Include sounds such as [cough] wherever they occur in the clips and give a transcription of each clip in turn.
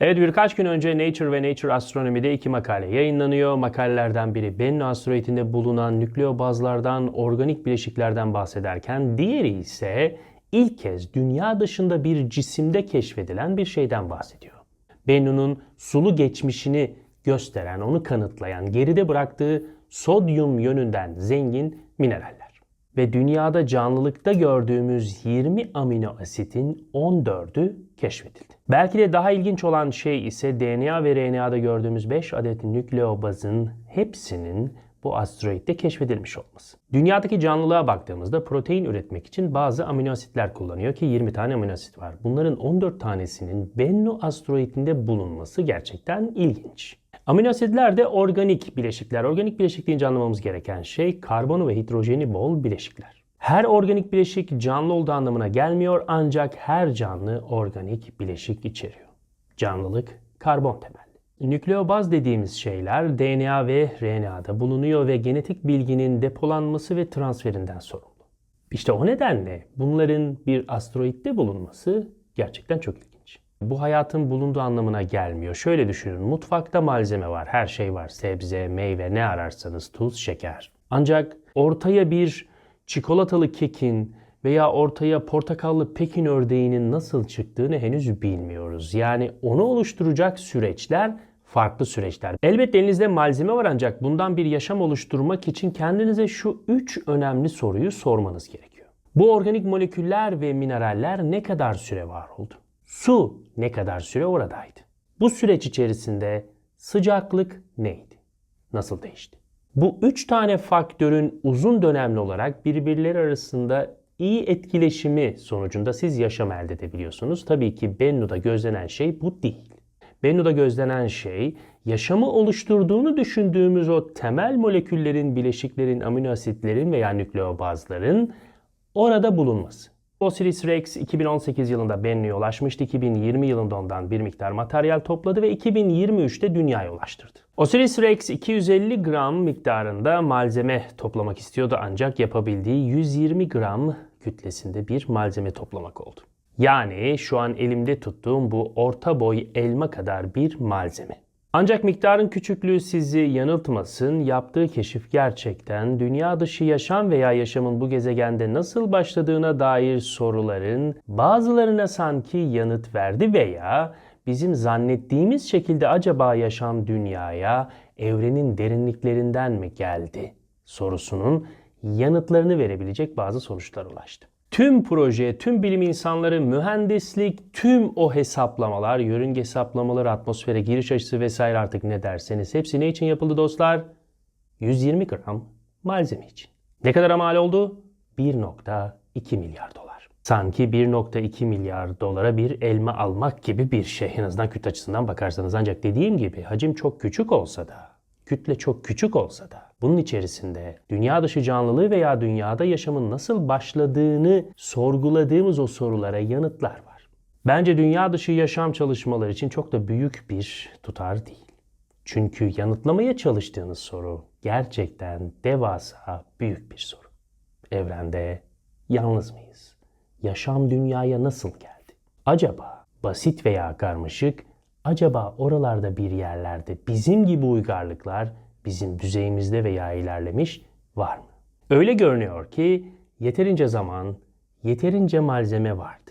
Evet birkaç gün önce Nature ve Nature Astronomy'de iki makale yayınlanıyor. Makalelerden biri Bennu asteroidinde bulunan nükleobazlardan, organik bileşiklerden bahsederken diğeri ise ilk kez dünya dışında bir cisimde keşfedilen bir şeyden bahsediyor. Bennu'nun sulu geçmişini gösteren, onu kanıtlayan, geride bıraktığı sodyum yönünden zengin mineraller. Ve dünyada canlılıkta gördüğümüz 20 amino asitin 14'ü keşfedildi. Belki de daha ilginç olan şey ise DNA ve RNA'da gördüğümüz 5 adet nükleobazın hepsinin bu asteroidde keşfedilmiş olması. Dünyadaki canlılığa baktığımızda protein üretmek için bazı amino asitler kullanıyor ki 20 tane amino asit var. Bunların 14 tanesinin Bennu asteroidinde bulunması gerçekten ilginç. Amino asitler de organik bileşikler. Organik bileşik deyince anlamamız gereken şey karbonu ve hidrojeni bol bileşikler. Her organik bileşik canlı olduğu anlamına gelmiyor ancak her canlı organik bileşik içeriyor. Canlılık karbon temelli. Nükleobaz dediğimiz şeyler DNA ve RNA'da bulunuyor ve genetik bilginin depolanması ve transferinden sorumlu. İşte o nedenle bunların bir asteroitte bulunması gerçekten çok ilginç. Bu hayatın bulunduğu anlamına gelmiyor. Şöyle düşünün, mutfakta malzeme var, her şey var. Sebze, meyve, ne ararsanız, tuz, şeker. Ancak ortaya bir çikolatalı kekin veya ortaya portakallı Pekin ördeğinin nasıl çıktığını henüz bilmiyoruz. Yani onu oluşturacak süreçler farklı süreçler. Elbette elinizde malzeme var ancak bundan bir yaşam oluşturmak için kendinize şu üç önemli soruyu sormanız gerekiyor. Bu organik moleküller ve mineraller ne kadar süre var oldu? Su ne kadar süre oradaydı? Bu süreç içerisinde sıcaklık neydi? Nasıl değişti? Bu üç tane faktörün uzun dönemli olarak birbirleri arasında iyi etkileşimi sonucunda siz yaşam elde edebiliyorsunuz. Tabii ki Bennu'da gözlenen şey bu değil. Bennu'da gözlenen şey yaşamı oluşturduğunu düşündüğümüz o temel moleküllerin, bileşiklerin, amino asitlerin veya nükleobazların orada bulunması. Osiris-Rex 2018 yılında Bennu'ya ulaşmıştı. 2020 yılında ondan bir miktar materyal topladı ve 2023'te dünyaya ulaştırdı. Osiris-Rex 250 gram miktarında malzeme toplamak istiyordu ancak yapabildiği 120 gram kütlesinde bir malzeme toplamak oldu. Yani şu an elimde tuttuğum bu orta boy elma kadar bir malzeme. Ancak miktarın küçüklüğü sizi yanıltmasın. Yaptığı keşif gerçekten dünya dışı yaşam veya yaşamın bu gezegende nasıl başladığına dair soruların bazılarına sanki yanıt verdi veya bizim zannettiğimiz şekilde acaba yaşam dünyaya evrenin derinliklerinden mi geldi sorusunun yanıtlarını verebilecek bazı sonuçlar ulaştı. Tüm proje, tüm bilim insanları, mühendislik, tüm o hesaplamalar, yörünge hesaplamaları, atmosfere giriş açısı vesaire artık ne derseniz hepsi ne için yapıldı dostlar? 120 gram malzeme için. Ne kadar mal oldu? 1.2 milyar dolar. Sanki 1.2 milyar dolara bir elma almak gibi bir şey. En azından kütle açısından bakarsanız. Ancak dediğim gibi hacim çok küçük olsa da, kütle çok küçük olsa da bunun içerisinde dünya dışı canlılığı veya dünyada yaşamın nasıl başladığını sorguladığımız o sorulara yanıtlar var. Bence dünya dışı yaşam çalışmaları için çok da büyük bir tutar değil. Çünkü yanıtlamaya çalıştığınız soru gerçekten devasa büyük bir soru. Evrende yalnız mıyız? Yaşam dünyaya nasıl geldi? Acaba basit veya karmaşık, acaba oralarda bir yerlerde bizim gibi uygarlıklar bizim düzeyimizde veya ilerlemiş var mı? Öyle görünüyor ki yeterince zaman, yeterince malzeme vardı.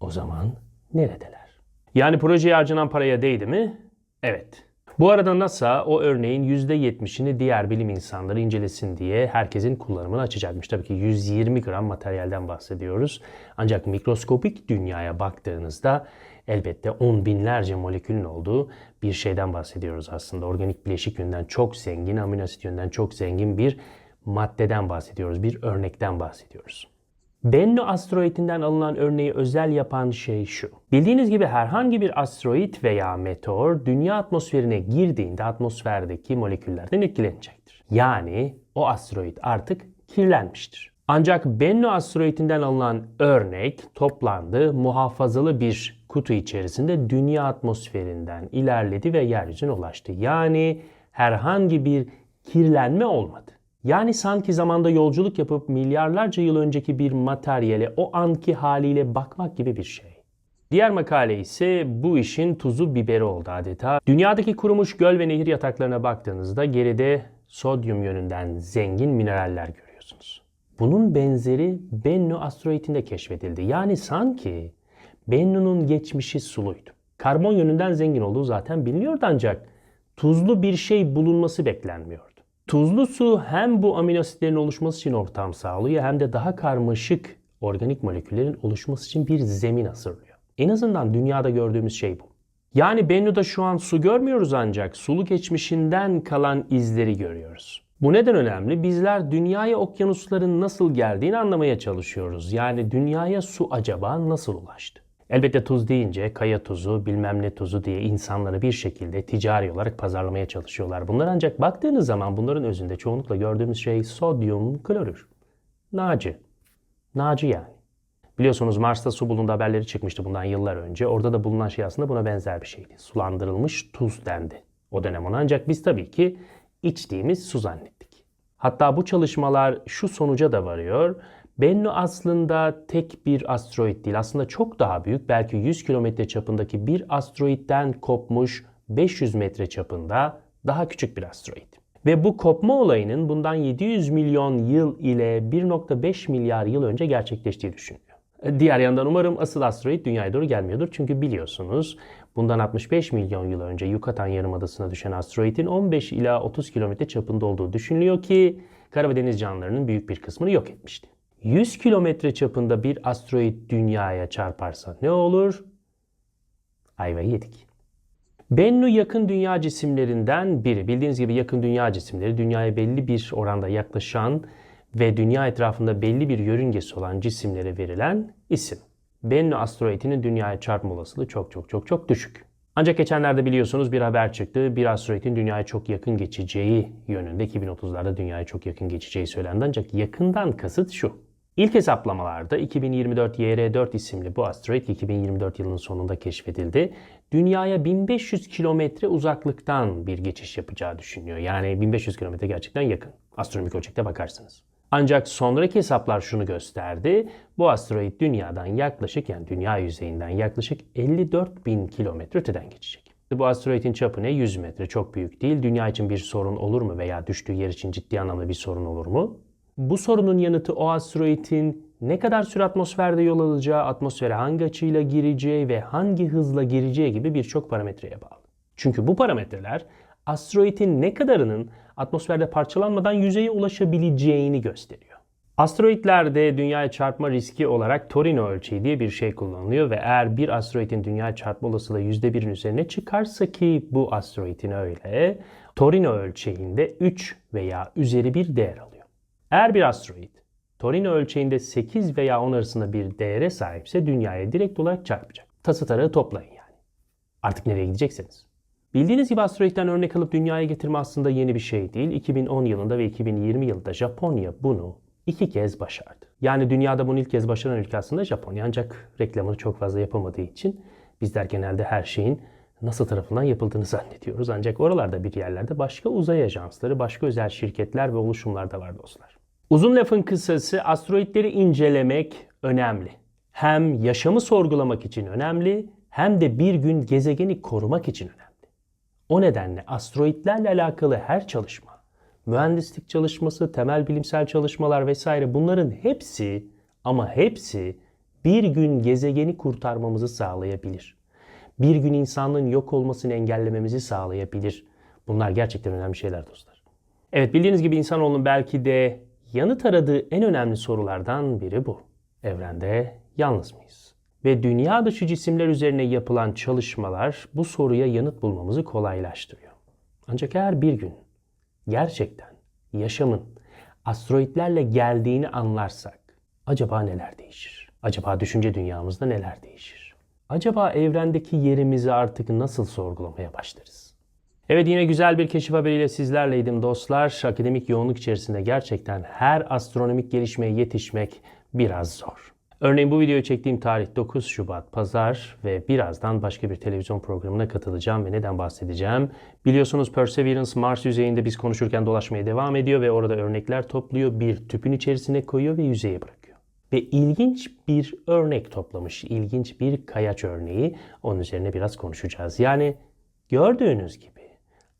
O zaman neredeler? Yani projeye harcanan paraya değdi mi? Evet. Bu arada NASA o örneğin %70'ini diğer bilim insanları incelesin diye herkesin kullanımını açacakmış. Tabii ki 120 gram materyalden bahsediyoruz. Ancak mikroskopik dünyaya baktığınızda elbette on binlerce molekülün olduğu bir şeyden bahsediyoruz aslında. Organik bileşik yönden çok zengin, amino asit yönden çok zengin bir maddeden bahsediyoruz. Bir örnekten bahsediyoruz. Bennu asteroidinden alınan örneği özel yapan şey şu. Bildiğiniz gibi herhangi bir asteroid veya meteor dünya atmosferine girdiğinde atmosferdeki moleküllerden etkilenecektir. Yani o asteroid artık kirlenmiştir. Ancak Bennu asteroidinden alınan örnek toplandı, muhafazalı bir kutu içerisinde dünya atmosferinden ilerledi ve yeryüzüne ulaştı. Yani herhangi bir kirlenme olmadı. Yani sanki zamanda yolculuk yapıp milyarlarca yıl önceki bir materyale o anki haliyle bakmak gibi bir şey. Diğer makale ise bu işin tuzu biberi oldu adeta. Dünyadaki kurumuş göl ve nehir yataklarına baktığınızda geride sodyum yönünden zengin mineraller görüyorsunuz. Bunun benzeri Bennu asteroidinde keşfedildi. Yani sanki Bennu'nun geçmişi suluydu. Karbon yönünden zengin olduğu zaten biliniyordu ancak tuzlu bir şey bulunması beklenmiyordu. Tuzlu su hem bu amino asitlerin oluşması için ortam sağlıyor hem de daha karmaşık organik moleküllerin oluşması için bir zemin hazırlıyor. En azından dünyada gördüğümüz şey bu. Yani Bennu'da şu an su görmüyoruz ancak sulu geçmişinden kalan izleri görüyoruz. Bu neden önemli? Bizler dünyaya okyanusların nasıl geldiğini anlamaya çalışıyoruz. Yani dünyaya su acaba nasıl ulaştı? Elbette tuz deyince kaya tuzu, bilmem ne tuzu diye insanları bir şekilde ticari olarak pazarlamaya çalışıyorlar. Bunlar ancak baktığınız zaman bunların özünde çoğunlukla gördüğümüz şey sodyum klorür. Nacı. Nacı yani. Biliyorsunuz Mars'ta su bulundu haberleri çıkmıştı bundan yıllar önce. Orada da bulunan şey aslında buna benzer bir şeydi. Sulandırılmış tuz dendi o dönem ona. Ancak biz tabii ki içtiğimiz su zannettik. Hatta bu çalışmalar şu sonuca da varıyor. Bennu aslında tek bir asteroid değil. Aslında çok daha büyük, belki 100 kilometre çapındaki bir asteroidden kopmuş 500 metre çapında daha küçük bir asteroid. Ve bu kopma olayının bundan 700 milyon yıl ile 1.5 milyar yıl önce gerçekleştiği düşünülüyor. Diğer yandan umarım asıl asteroid dünyaya doğru gelmiyordur. Çünkü biliyorsunuz bundan 65 milyon yıl önce Yucatan Yarımadası'na düşen asteroidin 15 ila 30 kilometre çapında olduğu düşünülüyor ki kara ve deniz canlılarının büyük bir kısmını yok etmişti. 100 kilometre çapında bir asteroid dünyaya çarparsa ne olur? Ayvayı yedik. Bennu yakın dünya cisimlerinden biri. Bildiğiniz gibi yakın dünya cisimleri dünyaya belli bir oranda yaklaşan ve dünya etrafında belli bir yörüngesi olan cisimlere verilen isim. Bennu asteroidinin dünyaya çarpma olasılığı çok çok çok çok düşük. Ancak geçenlerde biliyorsunuz bir haber çıktı. Bir asteroidin dünyaya çok yakın geçeceği yönünde 2030'larda dünyaya çok yakın geçeceği söylendi. Ancak yakından kasıt şu. İlk hesaplamalarda 2024 YR4 isimli bu asteroid 2024 yılının sonunda keşfedildi. Dünyaya 1500 kilometre uzaklıktan bir geçiş yapacağı düşünüyor. Yani 1500 kilometre gerçekten yakın. Astronomik ölçekte bakarsınız. Ancak sonraki hesaplar şunu gösterdi. Bu asteroid dünyadan yaklaşık yani dünya yüzeyinden yaklaşık 54 bin kilometre öteden geçecek. Bu asteroidin çapı ne? 100 metre çok büyük değil. Dünya için bir sorun olur mu veya düştüğü yer için ciddi anlamda bir sorun olur mu? Bu sorunun yanıtı o asteroidin ne kadar süre atmosferde yol alacağı, atmosfere hangi açıyla gireceği ve hangi hızla gireceği gibi birçok parametreye bağlı. Çünkü bu parametreler asteroidin ne kadarının atmosferde parçalanmadan yüzeye ulaşabileceğini gösteriyor. Asteroidlerde dünyaya çarpma riski olarak Torino ölçeği diye bir şey kullanılıyor ve eğer bir asteroidin dünyaya çarpma olasılığı %1'in üzerine çıkarsa ki bu asteroidin öyle, Torino ölçeğinde 3 veya üzeri bir değer alıyor. Eğer bir asteroid Torino ölçeğinde 8 veya 10 arasında bir değere sahipse dünyaya direkt olarak çarpacak. Tası tarağı toplayın yani. Artık nereye gidecekseniz. Bildiğiniz gibi asteroidden örnek alıp dünyaya getirme aslında yeni bir şey değil. 2010 yılında ve 2020 yılında Japonya bunu iki kez başardı. Yani dünyada bunu ilk kez başaran ülke aslında Japonya ancak reklamını çok fazla yapamadığı için bizler genelde her şeyin nasıl tarafından yapıldığını [laughs] zannediyoruz. Ancak oralarda bir yerlerde başka uzay ajansları, başka özel şirketler ve oluşumlar da var dostlar. Uzun lafın kısası asteroidleri incelemek önemli. Hem yaşamı sorgulamak için önemli hem de bir gün gezegeni korumak için önemli. O nedenle asteroidlerle alakalı her çalışma, mühendislik çalışması, temel bilimsel çalışmalar vesaire bunların hepsi ama hepsi bir gün gezegeni kurtarmamızı sağlayabilir. Bir gün insanlığın yok olmasını engellememizi sağlayabilir. Bunlar gerçekten önemli şeyler dostlar. Evet bildiğiniz gibi insanoğlunun belki de yanıt aradığı en önemli sorulardan biri bu. Evrende yalnız mıyız? Ve dünya dışı cisimler üzerine yapılan çalışmalar bu soruya yanıt bulmamızı kolaylaştırıyor. Ancak eğer bir gün gerçekten yaşamın asteroidlerle geldiğini anlarsak acaba neler değişir? Acaba düşünce dünyamızda neler değişir? Acaba evrendeki yerimizi artık nasıl sorgulamaya başlarız? Evet yine güzel bir keşif haberiyle sizlerleydim dostlar. Akademik yoğunluk içerisinde gerçekten her astronomik gelişmeye yetişmek biraz zor. Örneğin bu videoyu çektiğim tarih 9 Şubat Pazar ve birazdan başka bir televizyon programına katılacağım ve neden bahsedeceğim? Biliyorsunuz Perseverance Mars yüzeyinde biz konuşurken dolaşmaya devam ediyor ve orada örnekler topluyor, bir tüpün içerisine koyuyor ve yüzeye bırakıyor. ve ilginç bir örnek toplamış. İlginç bir kayaç örneği. Onun üzerine biraz konuşacağız. Yani gördüğünüz gibi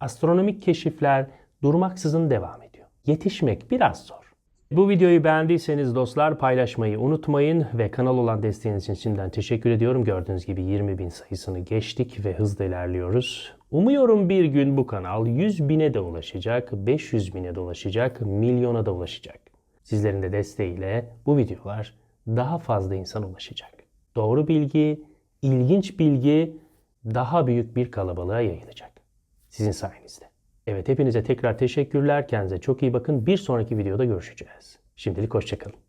astronomik keşifler durmaksızın devam ediyor. Yetişmek biraz zor. Bu videoyu beğendiyseniz dostlar paylaşmayı unutmayın ve kanal olan desteğiniz için şimdiden teşekkür ediyorum. Gördüğünüz gibi 20 bin sayısını geçtik ve hızla ilerliyoruz. Umuyorum bir gün bu kanal 100 bine de ulaşacak, 500 bine de ulaşacak, milyona da ulaşacak. Sizlerin de desteğiyle bu videolar daha fazla insan ulaşacak. Doğru bilgi, ilginç bilgi daha büyük bir kalabalığa yayılacak. Sizin sayenizde. Evet hepinize tekrar teşekkürler. Kendinize çok iyi bakın. Bir sonraki videoda görüşeceğiz. Şimdilik hoşçakalın.